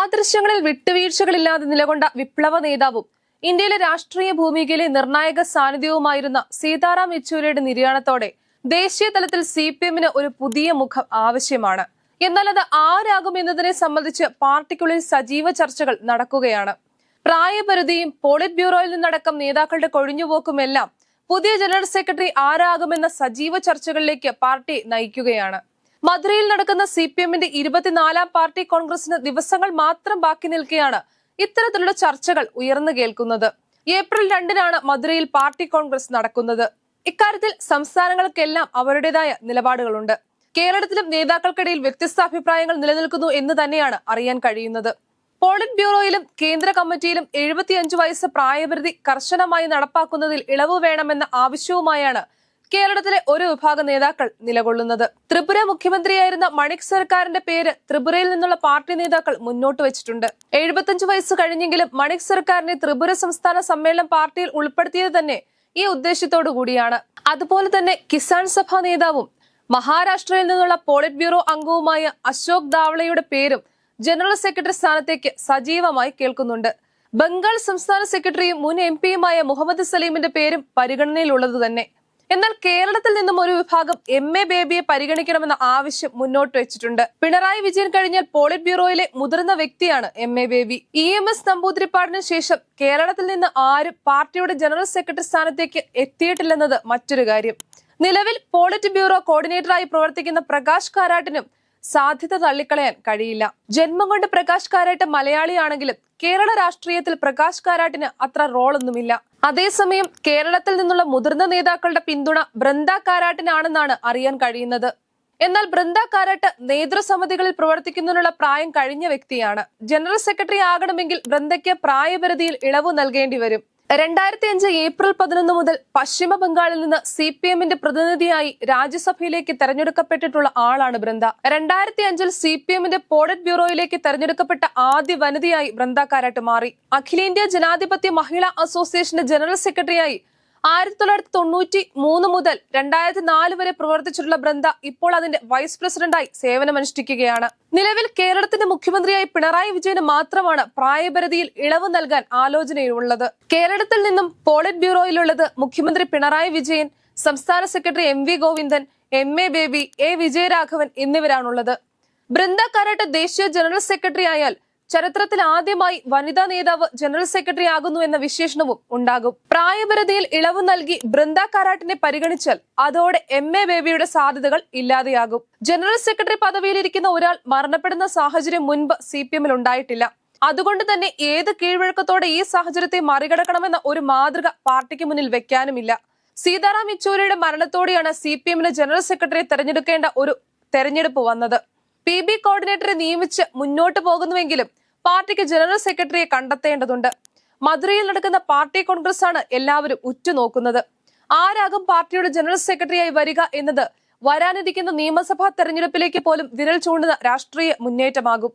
ആദർശങ്ങളിൽ വിട്ടുവീഴ്ചകളില്ലാതെ നിലകൊണ്ട വിപ്ലവ നേതാവും ഇന്ത്യയിലെ രാഷ്ട്രീയ ഭൂമികയിലെ നിർണായക സാന്നിധ്യവുമായിരുന്ന സീതാറാം യെച്ചൂരിയുടെ നിര്യാണത്തോടെ ദേശീയ തലത്തിൽ സി പി എമ്മിന് ഒരു പുതിയ മുഖം ആവശ്യമാണ്. എന്നാൽ അത് ആരാകും എന്നതിനെ സംബന്ധിച്ച് പാർട്ടിക്കുള്ളിൽ സജീവ ചർച്ചകൾ നടക്കുകയാണ്. പ്രായപരിധിയും പോളിറ്റ് ബ്യൂറോയിൽ നിന്നടക്കം നേതാക്കളുടെ കൊഴിഞ്ഞുപോക്കുമെല്ലാം പുതിയ ജനറൽ സെക്രട്ടറി ആരാകുമെന്ന സജീവ ചർച്ചകളിലേക്ക് പാർട്ടി നയിക്കുകയാണ്. മധുരയിൽ നടക്കുന്ന സി പി എമ്മിന്റെ ഇരുപത്തിനാലാം പാർട്ടി കോൺഗ്രസിന് ദിവസങ്ങൾ മാത്രം ബാക്കി നിൽക്കെയാണ് ഇത്തരത്തിലുള്ള ചർച്ചകൾ ഉയർന്നു കേൾക്കുന്നത്. ഏപ്രിൽ രണ്ടിനാണ് മധുരയിൽ പാർട്ടി കോൺഗ്രസ് നടക്കുന്നത്. ഇക്കാര്യത്തിൽ സംസ്ഥാനങ്ങൾക്കെല്ലാം അവരുടേതായ നിലപാടുകളുണ്ട്. കേരളത്തിലും നേതാക്കൾക്കിടയിൽ വ്യത്യസ്ത അഭിപ്രായങ്ങൾ നിലനിൽക്കുന്നു എന്ന് തന്നെയാണ് അറിയാൻ കഴിയുന്നത്. പോളിറ്റ് ബ്യൂറോയിലും കേന്ദ്ര കമ്മിറ്റിയിലും എഴുപത്തിയഞ്ച് വയസ്സ് പ്രായപരിധി കർശനമായി നടപ്പാക്കുന്നതിൽ ഇളവ് വേണമെന്ന ആവശ്യവുമായാണ് കേരളത്തിലെ ഒരു വിഭാഗം നേതാക്കൾ നിലകൊള്ളുന്നത്. ത്രിപുര മുഖ്യമന്ത്രിയായിരുന്ന മണിക് സർക്കാരിന്റെ പേര് ത്രിപുരയിൽ നിന്നുള്ള പാർട്ടി നേതാക്കൾ മുന്നോട്ട് വെച്ചിട്ടുണ്ട്. എഴുപത്തിയഞ്ച് വയസ്സ് കഴിഞ്ഞെങ്കിലും മണിക് സർക്കാരിനെ ത്രിപുര സംസ്ഥാന സമ്മേളനം പാർട്ടിയിൽ ഉൾപ്പെടുത്തിയത് തന്നെ ഈ ഉദ്ദേശത്തോടു കൂടിയാണ്. അതുപോലെ തന്നെ കിസാൻ സഭ നേതാവും മഹാരാഷ്ട്രയിൽ നിന്നുള്ള പോളിറ്റ് ബ്യൂറോ അംഗവുമായ അശോക് ദാവളയുടെ പേരും ജനറൽ സെക്രട്ടറി സ്ഥാനത്തേക്ക് സജീവമായി കേൾക്കുന്നുണ്ട്. ബംഗാൾ സംസ്ഥാന സെക്രട്ടറിയും മുൻ എം പിയുമായ മുഹമ്മദ് സലീമിന്റെ പേരും പരിഗണനയിലുള്ളത് തന്നെ. എന്നാൽ കേരളത്തിൽ നിന്നും ഒരു വിഭാഗം എം എ ബേബിയെ പരിഗണിക്കണമെന്ന ആവശ്യം മുന്നോട്ട് വെച്ചിട്ടുണ്ട്. പിണറായി വിജയൻ കഴിഞ്ഞാൽ പോളിറ്റ് ബ്യൂറോയിലെ മുതിർന്ന വ്യക്തിയാണ് M A Baby E M S നമ്പൂതിരിപ്പാടിന് ശേഷം കേരളത്തിൽ നിന്ന് ആരും പാർട്ടിയുടെ ജനറൽ സെക്രട്ടറി സ്ഥാനത്തേക്ക് എത്തിയിട്ടില്ലെന്നത് മറ്റൊരു കാര്യം. നിലവിൽ പോളിറ്റ് ബ്യൂറോ കോർഡിനേറ്ററായി പ്രവർത്തിക്കുന്ന പ്രകാശ് കാരാട്ടിനും സാധ്യത തള്ളിക്കളയാൻ കഴിയില്ല. ജന്മം കൊണ്ട് പ്രകാശ് കാരാട്ട് മലയാളിയാണെങ്കിലും കേരള രാഷ്ട്രീയത്തിൽ പ്രകാശ് കാരാട്ടിന് അത്ര റോളൊന്നുമില്ല. അതേസമയം കേരളത്തിൽ നിന്നുള്ള മുതിർന്ന നേതാക്കളുടെ പിന്തുണ ബൃന്ദ കാരാട്ടിനാണെന്നാണ് അറിയാൻ കഴിയുന്നത്. എന്നാൽ ബൃന്ദ കാരാട്ട് നേതൃസമിതികളിൽ പ്രവർത്തിക്കുന്നതിനുള്ള പ്രായം കഴിഞ്ഞ വ്യക്തിയാണ്. ജനറൽ സെക്രട്ടറി ആകണമെങ്കിൽ ബൃന്ദയ്ക്ക് പ്രായപരിധിയിൽ ഇളവ് നൽകേണ്ടി വരും. രണ്ടായിരത്തി അഞ്ച് ഏപ്രിൽ പതിനൊന്ന് മുതൽ പശ്ചിമ ബംഗാളിൽ നിന്ന് സി പി എമ്മിന്റെ പ്രതിനിധിയായി രാജ്യസഭയിലേക്ക് തെരഞ്ഞെടുക്കപ്പെട്ടിട്ടുള്ള ആളാണ് ബൃന്ദ രണ്ടായിരത്തി അഞ്ചിൽ സി പി എമ്മിന്റെ പോളിറ്റ് ബ്യൂറോയിലേക്ക് തെരഞ്ഞെടുക്കപ്പെട്ട ആദ്യ വനിതയായി ബൃന്ദ കാരാട്ട് മാറി. അഖിലേന്ത്യാ ജനാധിപത്യ മഹിളാ അസോസിയേഷന്റെ ജനറൽ സെക്രട്ടറിയായി ആയിരത്തി തൊള്ളായിരത്തി തൊണ്ണൂറ്റി മൂന്ന് മുതൽ രണ്ടായിരത്തി നാല് വരെ പ്രവർത്തിച്ചിട്ടുള്ള ബൃന്ദ ഇപ്പോൾ അതിന്റെ വൈസ് പ്രസിഡന്റായി സേവനമനുഷ്ഠിക്കുകയാണ്. നിലവിൽ കേരളത്തിന്റെ മുഖ്യമന്ത്രിയായി പിണറായി വിജയന് മാത്രമാണ് പ്രായപരിധിയിൽ ഇളവ് നൽകാൻ ആലോചനയുള്ളത്. കേരളത്തിൽ നിന്നും പോളിറ്റ് ബ്യൂറോയിലുള്ളത് മുഖ്യമന്ത്രി പിണറായി വിജയൻ സംസ്ഥാന secretary M V Govindan M A Baby A Vijayaraghavan എന്നിവരാണുള്ളത്. Brinda Karat ദേശീയ ജനറൽ സെക്രട്ടറി ആയാൽ ചരിത്രത്തിൽ ആദ്യമായി വനിതാ നേതാവ് ജനറൽ സെക്രട്ടറി ആകുന്നു എന്ന വിശേഷണവും ഉണ്ടാകും. പ്രായപരിധിയിൽ ഇളവ് നൽകി ബൃന്ദ കാരാട്ടിനെ പരിഗണിച്ചാൽ അതോടെ എം എ ബേബിയുടെ സാധ്യതകൾ ഇല്ലാതെയാകും. ജനറൽ സെക്രട്ടറി പദവിയിലിരിക്കുന്ന ഒരാൾ മരണപ്പെടുന്ന സാഹചര്യം മുൻപ് സി പി എമ്മിൽ ഉണ്ടായിട്ടില്ല. അതുകൊണ്ട് തന്നെ ഏത് കീഴ്വഴക്കത്തോടെ ഈ സാഹചര്യത്തെ മറികടക്കണമെന്ന ഒരു മാതൃക പാർട്ടിക്ക് മുന്നിൽ വെക്കാനുമില്ല. സീതാറാം യെച്ചൂരിയുടെ മരണത്തോടെയാണ് സി പി എമ്മിന് ജനറൽ സെക്രട്ടറിയെ തെരഞ്ഞെടുക്കേണ്ട ഒരു തെരഞ്ഞെടുപ്പ് വന്നത്. പി ബി കോർഡിനേറ്ററെ നിയമിച്ച് മുന്നോട്ട് പോകുന്നുവെങ്കിലും പാർട്ടിക്ക് ജനറൽ സെക്രട്ടറിയെ കണ്ടെത്തേണ്ടതുണ്ട്. മധുരയിൽ നടക്കുന്ന പാർട്ടി കോൺഗ്രസ് ആണ് എല്ലാവരും ഉറ്റുനോക്കുന്നത്. ആരാകും പാർട്ടിയുടെ ജനറൽ സെക്രട്ടറിയായി വരിക എന്നത് വരാനിരിക്കുന്ന നിയമസഭാ തെരഞ്ഞെടുപ്പിലേക്ക് പോലും വിരൽ ചൂണ്ടുന്ന രാഷ്ട്രീയ മുന്നേറ്റമാകും.